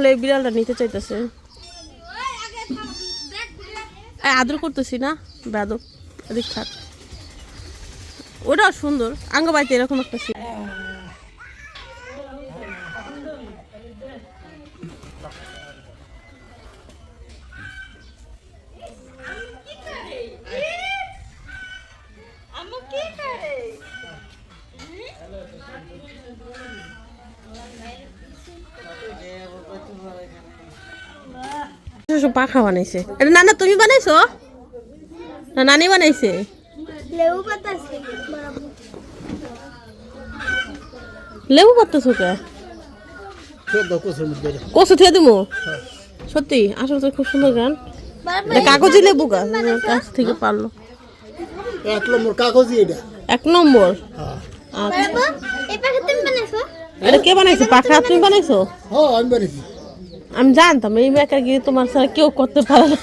হলে এই বিড়ালটা নিতে চাইতেছে। আদর করতেছি না বেদব থাক। ওটাও সুন্দর। আঙ্গ এরকম একটা পাখা বানাইছে। এটা নানা তুমি বানাইছো? না নানি বানাইছে? লেবু পাতা লেবু করতেছো কে? কষে থেকে দিমু? সত্যি আসলে তো খুব সুন্দর গান। এটা কাগজি লেবু গাছ থেকে পারল। এক নম্বর কাগজই এটা। এক নম্বর? হ্যাঁ। আচ্ছা। এই পাখা তুমি বানাইছো? এটা কে বানাইছে? পাখা তুমি বানাইছো? হ্যাঁ আমি বানিয়েছি আমি জানতাম এই মেকারগিরি তোমার ছাড়া কেউ করতে পারে না।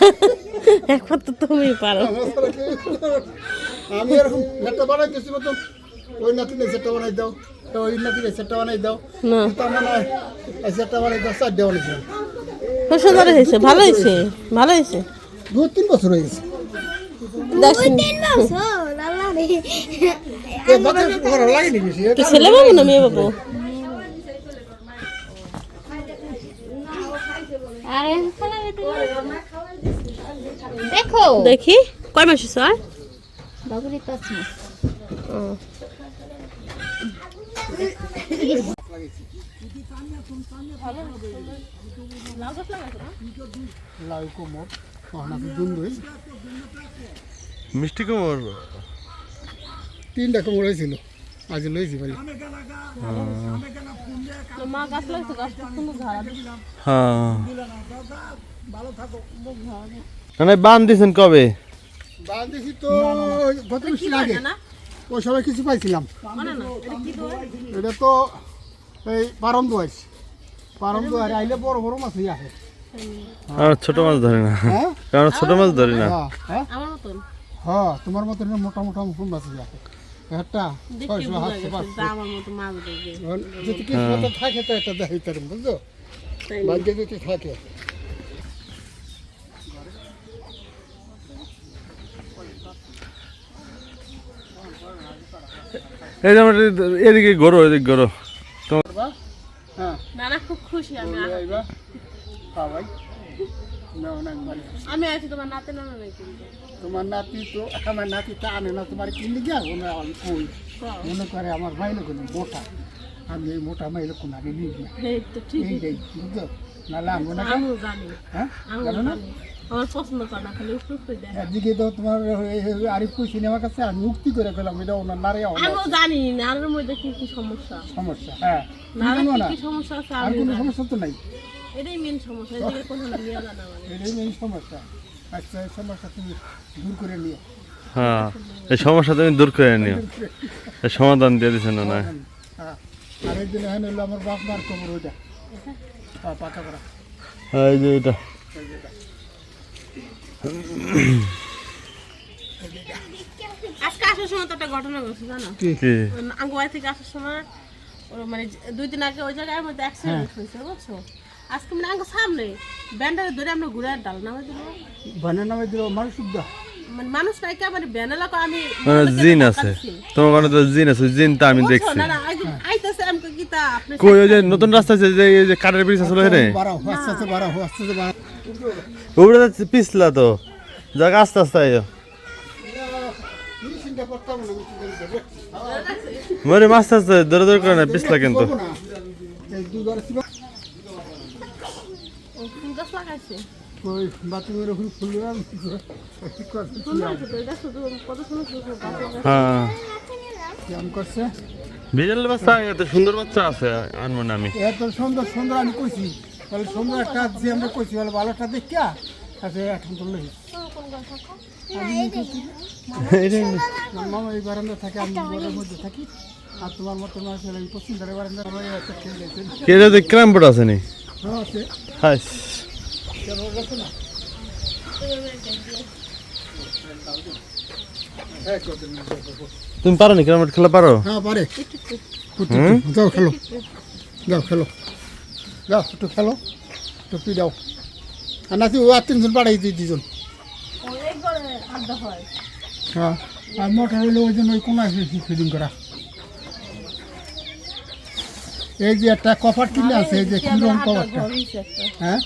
একমাত্র তুমি পারো। আমি এরকম সেটটা বানাই কিছু মতন ওই নাতিনে সেটটা বানাই দাও তো ওই নাতিনে সেটটা বানাই দাও। না। তার মানে সেটটা বানাই দাও চারটে বানাইছিলাম খুব সুন্দর হয়েছে ভালো হয়েছে ভালো হয়েছে। দু তিন বছর হয়ে কি ছেলে বাবু না মেয়ে বাবু আরে দেখো। দেখি। কয় মাস স্যার বাবুরি পাঁচ মাস। লাউ কোমর নাতি মিষ্টি কুমড়। তিনটা কোমর হয়েছিল আজ লইছি ধারা হ্যাঁ। মানে বান দিছেন কবে? বাঁধেছি তো গত বৃষ্টির আগে। ওই সময় কিছু পাইছিলাম। এটা তো এই পারম দোয়াইস পারম দোয়ারে আইলে বড় বড় মাছই আসে। আর ছোট মাছ ধরি না। হ্যাঁ? কারণ ছোট মাছ ধরি না। হ্যাঁ হ্যাঁ। হ্যাঁ তোমার মতো মোটা মোটা মুকুন মাছ আসে। একটা ছয়শো সাতশো পাঁচশো। যদি কিছু মতো থাকে তো একটা দেখাই তার যদি থাকে। এই যে এদিকে গরো এদিকে গরো। হ্যাঁ। নানা খুব খুশি আমি হ্যাঁ না ভালো আমি আছি তোমার নাতে নানা নাই কিন্তু। তোমার নাতি তো আমার নাতি তা আনে না তোমার কিনলে গিয়া ওই মনে করে আমার ভাই লোক মোটা। আমি এই মোটা মাই লোক আগে নিয়ে গিয়া ঠিক এইটাই বুঝছ? নাহলে না জানি। হ্যাঁ? জানো না? জানি। আমার পছন্দ করে না খালি উঠে উঠে দেয় একদিকে তো তোমার আরিফ কুই সিনেমার কাছে আমি মুক্তি করে ফেলাম এটা ওনার নারে আমার জানি নারের মধ্যে কি কি সমস্যা? সমস্যা হ্যাঁ। নারের কি সমস্যা আছে আর আমি কোনো সমস্যা তো নাই। এটাই মেন সমস্যা এদিকে কোনো নিয়ে জানা মানে এটাই মেন সমস্যা। আচ্ছা এই সমস্যা তুমি দূর করে নিও। হ্যাঁ এই সমস্যা তুমি দূর করে নিও। সমাধান দিয়ে দিছেন না না। হ্যাঁ। আর এই দিন এখানে হলো আমার বাপ মার কবর ওইটা। হ্যাঁ পাকা করা। এই যে এটা। আজকে আসার সময় তো একটা ঘটনা ঘটছে জানো? কি? থেকে আসার সময় ওর মানে দুই দিন আগে ওই জায়গার মধ্যে অ্যাক্সিডেন্ট হয়েছে বুঝছ? আজকে মানে আঙ্গু সামনে ব্যান্ডারে ধরে আমরা ঘুরে ডাল নামে দিল। নামে দিল মানুষ শুদ্ধ। মানে মানুষ নাই কে মানে আমি মানে জিন আছে। তোমার কারণে তো জিন আছে ওই জিনটা আমি দেখছি। না না একদম আইতাছে আমাকে কি তা আপনি কই ওই যে নতুন রাস্তা আছে যে এই যে কাঠের ব্রিজ আছে ওখানে? বাড়াও আস্তে আস্তে বাড়াও আস্তে আস্তে বাড়াও। উপরে যাচ্ছে পিছলা তো। যাক আস্তে আস্তে আইও। চিন্তা করতাম মরে আস্তে আস্তে দৌড়ে দৌড়ে করে না পিছলা কিন্তু করব না এই দুবার ছিল ও, ফুল গাছ লাগাইছে। ওই বাথরুমের ওখানে গাছ হ্যাঁ। কেমন করছে। বিড়াল বাচ্চা এত সুন্দর বাচ্চা আছে আনব না আমি। এত সুন্দর সুন্দর আমি কইছি। তাহলে সুন্দর একটা যে আমরা কইছি বলে ভালোটা দেখা এখন তো লই মামা এই বারান্দা থাকে আমি ঘরের মধ্যে থাকি আর তোমার মতো মাছ পশ্চিম ধারে বারান্দা আমার একটা কে যদি ক্রাম বোর্ড আছে নি? হ্যাঁ আছে। না তুমি পারো নি? ক্রাম খেলা পারো? হ্যাঁ পারে। যাও খেলো। যাও খেলো। যাও একটু খেলো। টুপি দাও। আর নাকি ও আর তিনজন পাঠাই দিই দুজন। হ্যাঁ। আর মোটর হইলে ওই জন্য ওই কোন ফিডিং করা। এই যে একটা কভার কিনে আছে এই যে আড্ডার কভারটা একটা। হ্যাঁ?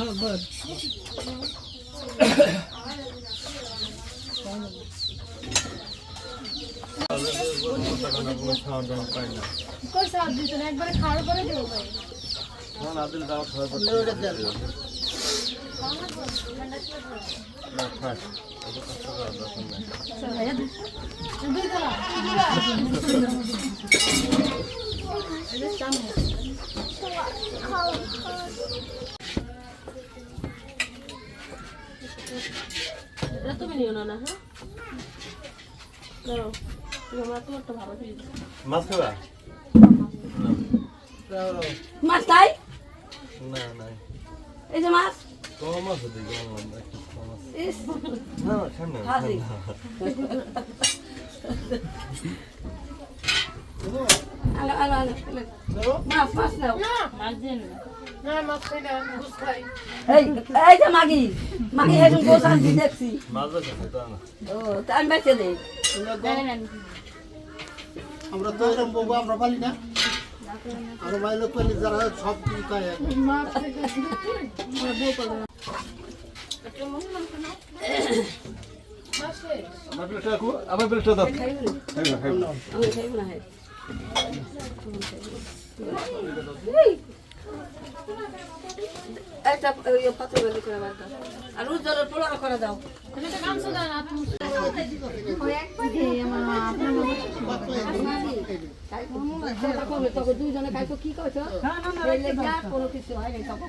সিয়ামের আড্ডার একটা ঘর হয়েছে হ্যাঁ এটা তুমি নিও না না হ্যাঁ? দাও তোমার তোমারটা ভালো যাবে মাছ খাবা? মাছ তাই না না এই যে মাছ। কম মাছ দেখি কম মাছ। ইস, না খান না হাজি। আলো আলো আলো আলো। মাছ মাছ নাও। এই এই যে মাগি মাগি এখন গোস আনছি দেখছি। না ও তা আমি বেঁচে দেই। আমরা তো এরকম বউ আমরা পালি না। আর বাইরে পালি যারা সব কিছু খায় আমার প্লেটটা আমার প্লেটটা দাও। আমি খাইব না হ্যাঁ একটা ইয়ে পাত্র বের করে বার দাও। আর উজ্জ্বলের পোলাও করে দাও দুইজনে খাইছো কি করছ কোনো কিছু হয় নাই তখন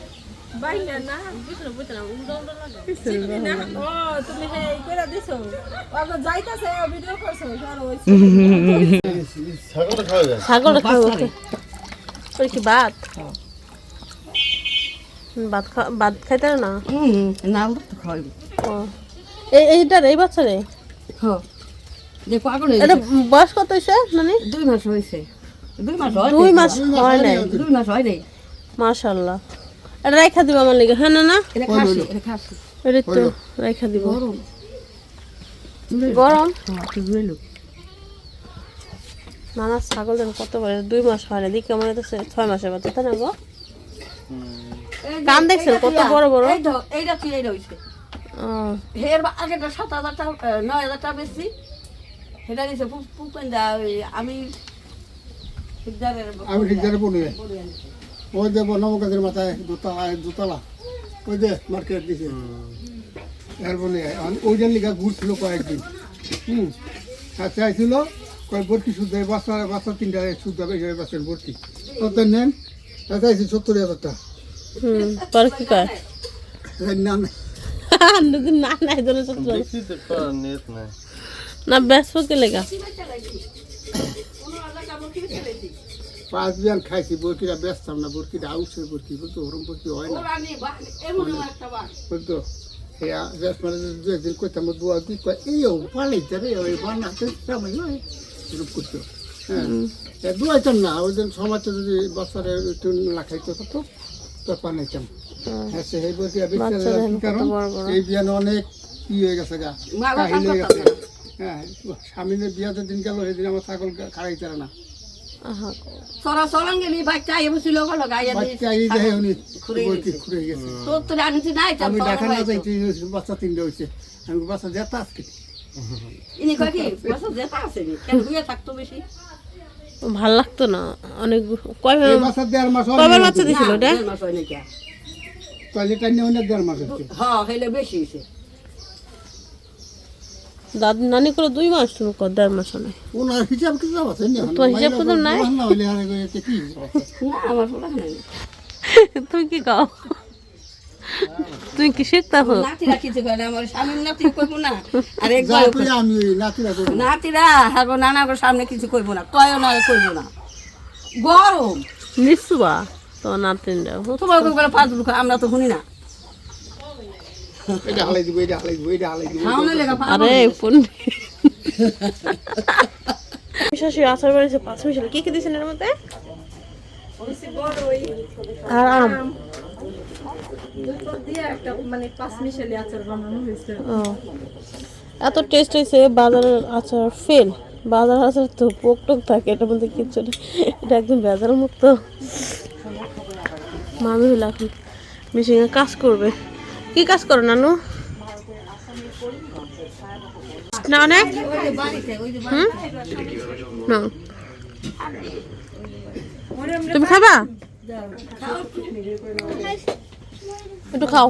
বাইরে না বুঝলো বুঝলো উল্টো উল্টো লাগে। না? ও তুমি হে ই দিছো? ওকে যাইতাছে ভিডিও করছ আর ওই ছাগলটা খাওয়া যায়? ছাগলটা খাব ওই কি ভাত? ভাত খা ভাত খাইতে না? হুম নাম তো খাইব ও। এই এইটার এই বাচ্চারে? হ্যাঁ। দেখো আগুন এটা বয়স কত দুই মাস হয়েছে দুই মাস হয় দুই মাস হয় নাই। দুই মাস হয় নাই। মাশাল্লাহ। এটা রেখা দিব আমার লিগে হ্যাঁ না না? এটা তো রেখা দিব। গরম। গরম? হ্যাঁ নানা ছাগল যেন কত বড় দুই মাস হয় না দিকে মনে হচ্ছে ছয় মাসের বাচ্চা তাই না গো? কান দেখছেন কত বড় বড়? এইটা এইটা তুই এইটা হইছে এর আগেটা সাত হাজার টাকা নয় হাজার টাকা বেশি। সেটা দিছে পুপেন্দা ওই আমি ঠিকদারের আমি বলে আনছি। ওই যে গাছের মাথায় দোতলা দোতলা ওই যে মার্কেট দিছে। এর বলে ওই জন্য লিখা ঘুরছিল কয়েকদিন। হুম। আইছিল কয়েক ভর্তি শুদ্ধ বাচ্চা বাচ্চা তিনটা শুদ্ধ হিসেবে বাচ্চার ভর্তি। ওদের নেন আইসি সত্তর হাজার টাকা। হুম পরে কি কয়? না না নাই। না ব্যস্ত কে লেগা? পাঁচ বিয়ান খাইছি বরকিটা বেচতাম না বরকিটা আউসের বরকি বুঝতো ওরম বরকি হয় না। ওরা নেই বা এমনও একটা বার বুঝতো হ্যাঁ বেশ মানে দু একদিন করতাম দোয়া কি এই পালাইতে রে ওই বানাতে সময় হয় এরকম করতো। হ্যাঁ। দুয়াইতাম না ওই দিন সমাজে যদি বছরে একটু না খাইতে হতো তো বানাইতাম। হ্যাঁ। সে এই বরকি কারণ এই বিয়ান অনেক ই হয়ে গেছে গা কাহিল হয়ে গেছে। হ্যাঁ স্বামীনের বিয়াতে দিন গেল সেদিন আমার ছাগল খাড়াইতে না। সরা সরান গেলি বাচ্চা আইয়ে বসি লোক লোক আইয়ে বাচ্চা এই দেখে উনি বরকি গেছে। খুঁড়ে গেছে। তোর তো আনছি নাই আমি দেখা না যাইতে বাচ্চা তিনটে হয়েছে আমি বাচ্চা যেতে আজকে? ইনি কয় কি বছর যেটা আছে নি? কেন হুয়ে থাকতো বেশি? ভালো লাগতো না অনেক কয় বাচ্চা দেড় মাস কয়বার বাচ্চা দিছিল এটা দেড় মাস হয় নাকি টয়লেট আনি অনেক দেড় মাস হচ্ছে হ্যাঁ হইলে বেশি হয়েছে দাদি নানি করে দুই মাস তুমি কর দেড় মাস ওনার হিসাব কিতাব আছে না? তোমার হিসাব কিতাব নাই? আমার তুমি কি কাও? তুমি কি শিখতাছো নাতিরা কিছু করে না, আমার স্বামীর নাতি কইব না। আর একবার কই আমি নাতিরা করব নাতিরা গো নানা গো সামনে কিছু কইব না কয়ও না কইব না। গরম। নিশ্চুবা তো নাতিন তোমার কই বলে পাঁচ আমরা তো শুনি না। এটা হালাই দিব এটা হালাই দিব এটা হালাই দিব আরে ফোন শাশুড়ি আচার বাড়িছে পাঁচ মিশাল কি কি দিয়েছেন এর মধ্যে? আর আম। এত টেস্ট হয়েছে বাজারের আচার ফেল বাজার আচার তো পোক টোক থাকে এটার মধ্যে কিচ্ছু নেই। এটা একদম ভেজাল মুক্ত মামি হইলে এখন মেশিনে কাজ করবে। কি কাজ করো নানু? না অনেক হুম? তুমি খাবা? একটু খাও।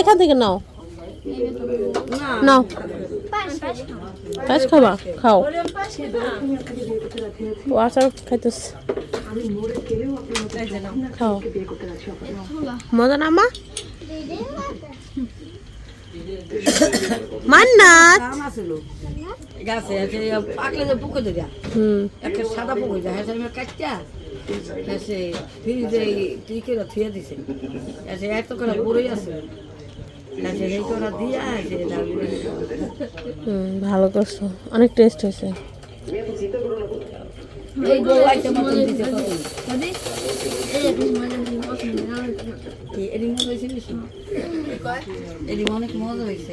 এখান থেকে নাও। নাও। পাঁচ খাবা? খাও। ও আচার খাইতেছ। খাও। মজা না মা? মান্নাত। গাছে পাকলে যে পুকুর দেয়া হুম। একটা সাদা পুকুর দেয়া হ্যাঁ আমি কাটটা এসে ফ্রিজে টিকে থুয়ে দিছে। এসে এত করে পড়েই আছে। ভালো করছ। অনেক টেস্ট হয়েছে। এই বউ আইতে মতন দিতে কত কি এডি মজা হয়েছে।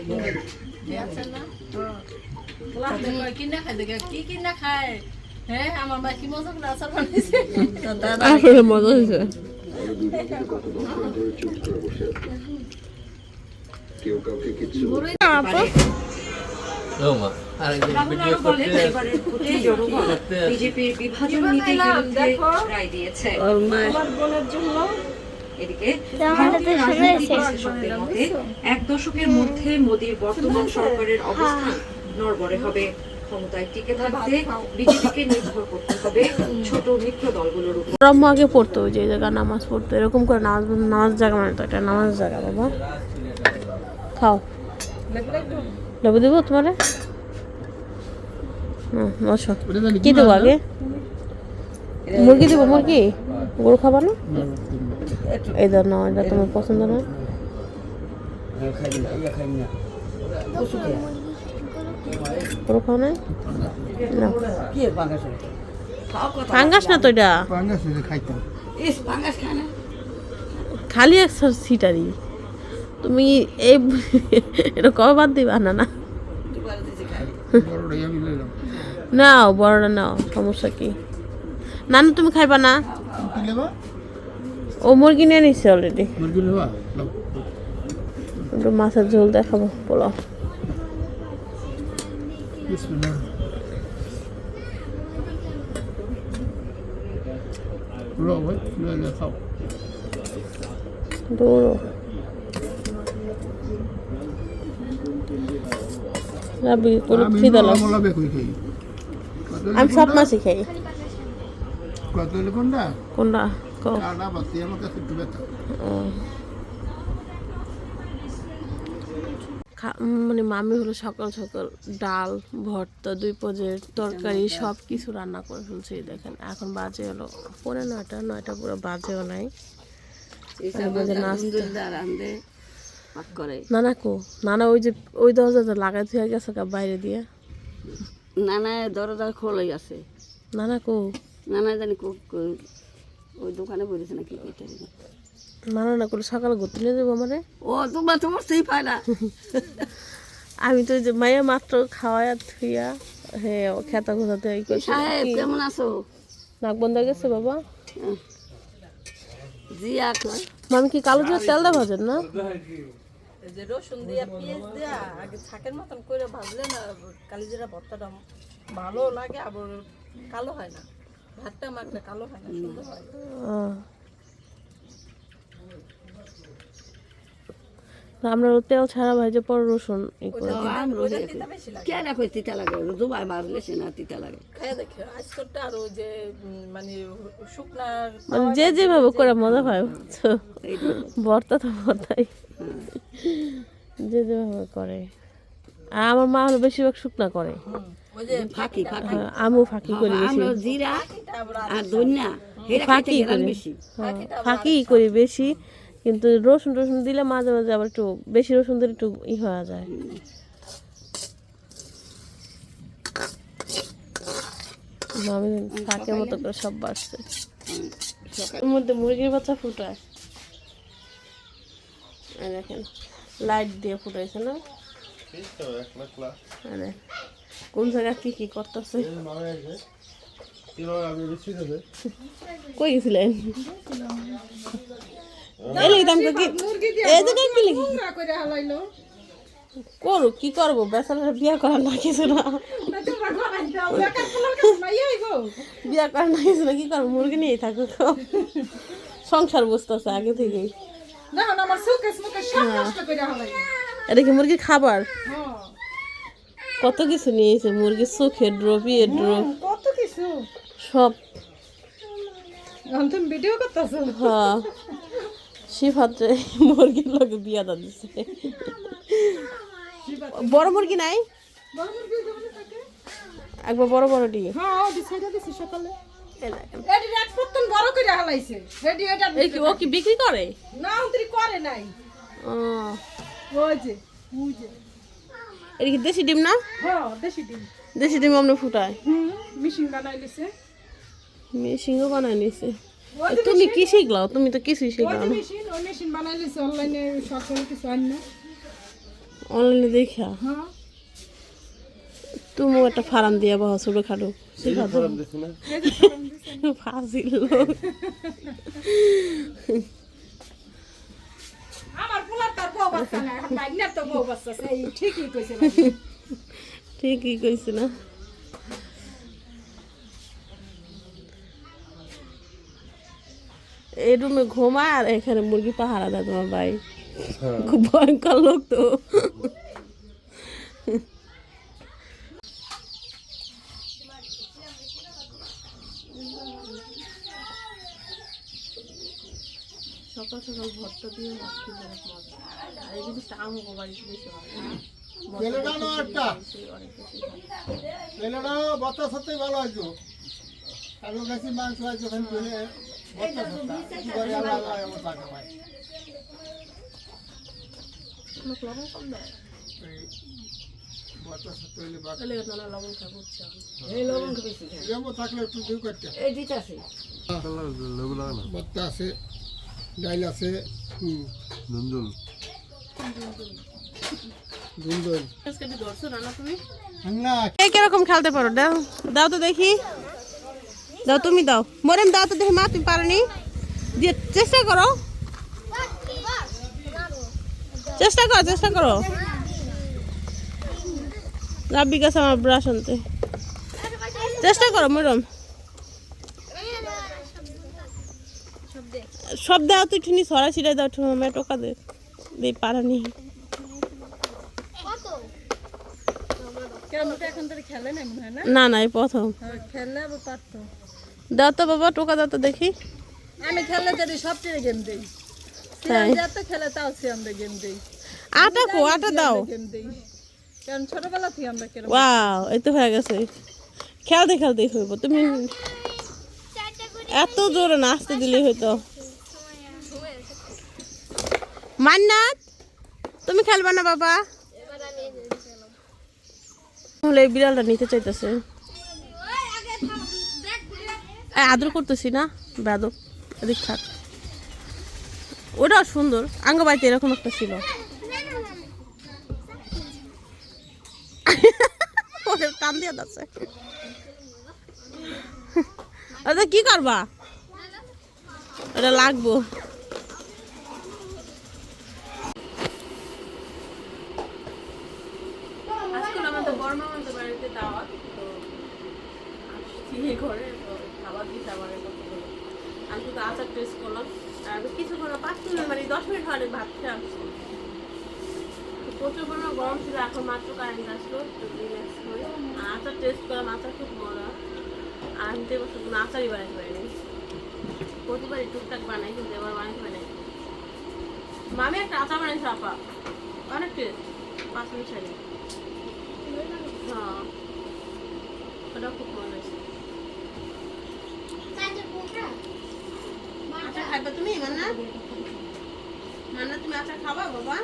মজা হয়েছে। বিভাজন নীতির রায় দিয়েছে। এদিকে। বিশ্লেষকদের মতে এক দশকের মধ্যে মোদীর বর্তমান সরকারের অবস্থান নড়বড়ে হবে ক্ষমতায় টিকে থাকতে বিজেপিকে নির্ভর করতে হবে ছোট মিত্র দলগুলোর উপর। ব্রহ্ম আগে পড়তো যে জায়গায় নামাজ পড়তো এরকম করে নামাজ নামাজ জায়গা মানে তো এটা নামাজ জায়গা বাবা। খাও। লেবু দেবো তোমারে? বসো। কি দেবো আগে? মুরগি দেবো মুরগি? গরু খাবা না? এই দাও না এটা তোমার পছন্দ না? গরু খাও না? পাঙ্গাস তো এটা? খালি একটা সিটারি। তুমি এই এটা কবে বাদ দিবা? না না। নাও বড়টা নাও সমস্যা কি? নানু তুমি খাইবা না? ও মুরগি নিয়ে নিচ্ছে অলরেডি। একটু মাছের ঝোল দেখাবো পোলাও। বিসমিল্লাহ। লো ভাই লইলে খাও দৌড়ো। রাবি আমি খিদা সব মাছই খাই। কত হইলে কোনটা কোনটা কও বাতি আমার কাছে একটু ব্যথা। মানে মামি হলো সকাল সকাল ডাল ভর্তা দুই পদের তরকারি সব কিছু রান্না করে ফেলছে দেখেন। এখন বাজে হলো পনেরো নয়টা নয়টা পুরো বাজেও নাই। নাস্তা। করে। নানা কো? নানা ওই যে ওই দরজাটা লাগাই দিয়ে গেছে বাইরে দিয়ে? নানা দরজা খোলাই আছে। নানা কো? নানা জানি ওই দোকানে বলেছে নাকি কইতে নানা না করে সকালে ঘুরতে নিয়ে যাব আমারে? ও তোমার তো বসতেই পায় না। আমি তো যে মাইয়া মাত্র খাওয়ায়া থুইয়া হ্যাঁ খেতা খোঁজাতে এই সাহেব কেমন আছো? নাক বন্ধ গেছে বাবা? কয় মামি কি কালো জিরা তেল দেওয়া ভাজেন না? যে রসুন দিয়া পেঁয়াজ দিয়া আগে ছাকের মতন করে ভাজলে না কালিজিরা ভর্তাটা ভালো লাগে আবার কালো হয় না। ভাতটা মাখলে কালো হয় না সুন্দর হয়। আমরা তেল ছাড়া ভাজে পর রসুন ই করে দিই। আমরা তিতা লাগে। দুবার মারলে সে না তিতা লাগে। আরও যে মানে শুকনার মানে যে যেভাবে করে মজা পায়। ভর্তা তো ভর্তাই। যে যেভাবে করে। আর আমার মা হলো বেশিরভাগ শুকনা করে। ফাঁকি হ্যাঁ, আমু ফাঁকি করি বেশি। জিরা আর ধনিয়া ফাঁকি করি। হ্যাঁ, ফাঁকি করি বেশি। কিন্তু রসুন টসুন দিলে মাঝে মাঝে আবার একটু বেশি রসুন দিলে একটু ই হয়ে যায়। আমি ফাঁকের মতো করে সব বাড়ছে। মধ্যে মুরগির বাচ্চা ফুটায় দেখেন লাইট দিয়ে ফুটাইছে না? কোন জায়গায় কি কি করতেছে? কই গেছিলেন করে, কি করব? বেচারা বিয়া করার না না। বিয়া করার না না, কি করব? মুরগি নিয়েই থাকুক। সংসার বুঝতেছে আগে থেকেই। আমার সব নষ্ট করে হালাইলো এটা কি মুরগির খাবার? হ্যাঁ। কত কিছু নিয়েছে মুরগির চোখের ড্রপ ইয়ে ড্রপ কত কিছু। সব। তুমি ভিডিও করতেছো? হ্যাঁ। মুরগির লোকে বিয়া দা দিছে। বড় মুরগি নাই? একবার বড় বড় দিয়ে। হ্যাঁ সকালে। এডি রাত পর্যন্ত বড় করে হালাইছে। রেডি এটা ও কি বিক্রি করে? না উতরি করে নাই। ও। ওই যে এটা কি দেশি ডিম না? হ্যাঁ দেশি ডিম। দেশি ডিম আমরা ফুটায়। হুম মিশিং বানাই লিছে মেশিনও নিছে। তুমি কি শিখলাও? তুমি তো কিছুই শিখলাও মেশিন মেশিন বানাই অনলাইনে কিছু আন না। অনলাইনে দেখা হ্যাঁ। তুমিও একটা ফার্ম দিয়ে বাবা ছোটো খাটো ফাজিল লোক। আমার পোলার তার বউ বাচ্চা না এখন বাইনার তো বউ ঠিকই কইছে না। এই রুমে ঘুমায় আর এখানে মুরগি পাহারা দেয় তোমার ভাই। খুব ভয়ঙ্কর লোক তো। সকাল সকাল ভর্তা দিয়ে রাখতে অনেক মজা আর এই জিনিসটা আমগো বাড়িতে বেশি হয়। বত্তা সত্যি ভালো আছো মাংস ওখানে করে পায় লবণ কম দেয়? লবণ খাব দিতে আছে। ডাইল আছে কীরকম খেলতে পারো? দাও দাও তো দেখি। দাও তুমি দাও। মরেম দাও তো দেখি মা তুমি পারোনি দিয়ে চেষ্টা করো। চেষ্টা করো চেষ্টা করো। রাব্বি কাছে আমার ব্রাশ আনতে। চেষ্টা করো মরম। সব দাও তুই ঠিনি সরা ছিটাই দাও ঠুমে টোকা দে দে পারানি কেন তো এখন তো খেলে না না? না না এই প্রথম। হ্যাঁ, খেললে পারতো। দাও তো বাবা টোকা দাও তো দেখি। আমি খেললে যদি সব টিরে গেম দিই। তাই। যত খেলে তাও সে আমরা গেম দিই। আটা কো আটা দাও। দেই। কারণ ছোটবেলা থেকে আমরা কেরম ওয়াও এই তো হয়ে গেছে। খেলতে খেলতেই হইব। তুমি এত জোরে নাচতে দিলে হইতো মান্নাত, তুমি খেলবা না বাবা? হলে বিড়ালটা নিতে চাইতেছে। আদর করতেছি না? বেদব এদিক থাক। ওটাও সুন্দর আঙ্গ বাড়িতে এরকম একটা ছিল। ওরে টান দিয়ে যাচ্ছে। আচ্ছা কি করবা? ওটা লাগবো আজকাল আমাদের বড় মামাদের বাড়িতে দাওয়াত তো আসছি এই ঘরে তো খাবার দিতে আমার টেস্ট করলাম। আর কিছুক্ষণ পাঁচ মিনিট মানে দশ মিনিট ভাত আসছি। প্রচুর পরিমাণ গরম ছিল, এখন মাত্র কারেন্ট আসলো রিল্যাক্স হয়ে আচার টেস্ট করলাম, আচার খুব মজা। আর আমি তো এবছর কোনো আচারই বানাইতে পারিনি। প্রতিবারই টুকটাক বানাই, কিন্তু এবার বানাইতে পারি মামি একটা আচার বানাইছে আপা। অনেক টেস্ট পাঁচ মিনিট ছাড়ি হ্যাঁ ওটা খুব মজা হয়েছে আচার খাইবা তুমি মান্না? মান্না তুমি আচার খাবা বাবা।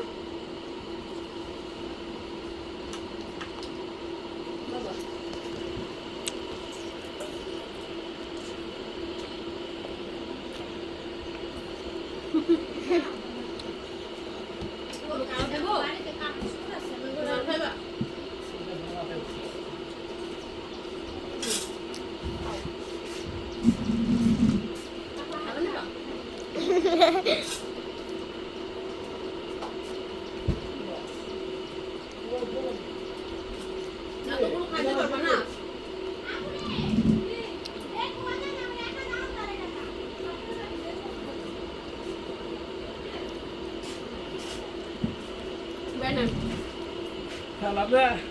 ব্যানার